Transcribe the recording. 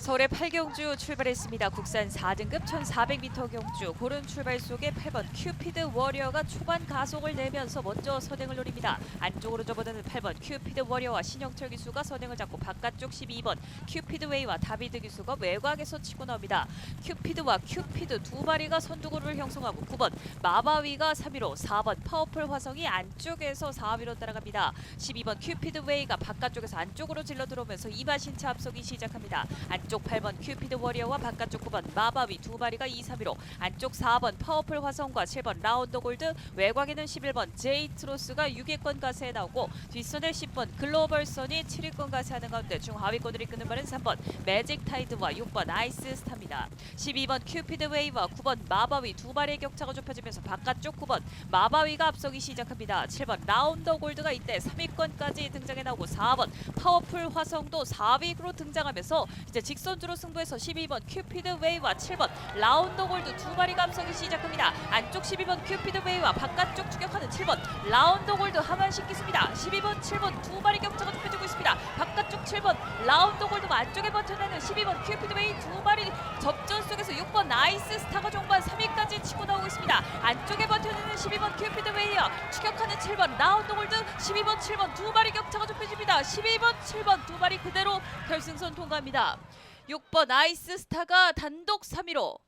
서울의 8경주 출발했습니다. 국산 4등급 1400m 경주 고른 출발 속에 8번 큐피드 워리어가 초반 가속을 내면서 먼저 선행을 노립니다. 안쪽으로 접어드는 8번 큐피드 워리어와 신영철 기수가 선행을 잡고 바깥쪽 12번 큐피드 웨이와 다비드 기수가 외곽에서 치고 나옵니다. 큐피드와 큐피드 두 마리가 선두그룹을 형성하고 9번 마바위가 3위로 4번 파워풀 화성이 안쪽에서 4위로 따라갑니다. 12번 큐피드 웨이가 바깥쪽에서 안쪽으로 질러 들어오면서 이마신차 앞서기 시작합니다. 안쪽 8번 큐피드 워리어와 바깥쪽 9번 마바위 두 마리가 2, 3위로 안쪽 4번 파워풀 화성과 7번 라운드 골드 외곽에는 11번 제이트로스가 6위권 가세에 나오고 뒷선에 10번 글로벌 선이 7위권 가세하는 가운데 중하위권을 이끄는 발은 3번 매직 타이드와 6번 아이스 스타입니다. 12번 큐피드 웨이와 9번 마바위 두 마리의 격차가 좁혀지면서 바깥쪽 9번 마바위가 앞서기 시작합니다. 7번 라운더 골드가 이때 3위권까지 등장해 나오고 4번 파워풀 화성도 4위로 등장하면서 이제 직 선주로 승부해서 12번 큐피드 웨이와 7번 라운더 골드 두 마리가 앞서기 시작합니다. 안쪽 12번 큐피드 웨이와 바깥쪽 추격하는 7번 라운더 골드 하만식 기수입니다. 12번 7번 두 마리 격차가 좁혀지고 있습니다. 바깥쪽 7번 라운더 골드와 안쪽에 버텨내는 12번 큐피드 웨이 두 마리 접전 속에서 6번 나이스 스타가 종반 3위까지 치고 나오고 있습니다. 안쪽에 버텨내는 12번 큐피드 웨이와 추격하는 7번 라운드 골드 12번 7번 두 마리 격차가 좁혀집니다. 12번 7번 두 마리 그대로 결승선 통과합니다. 6번 아이스 스타가 단독 3위로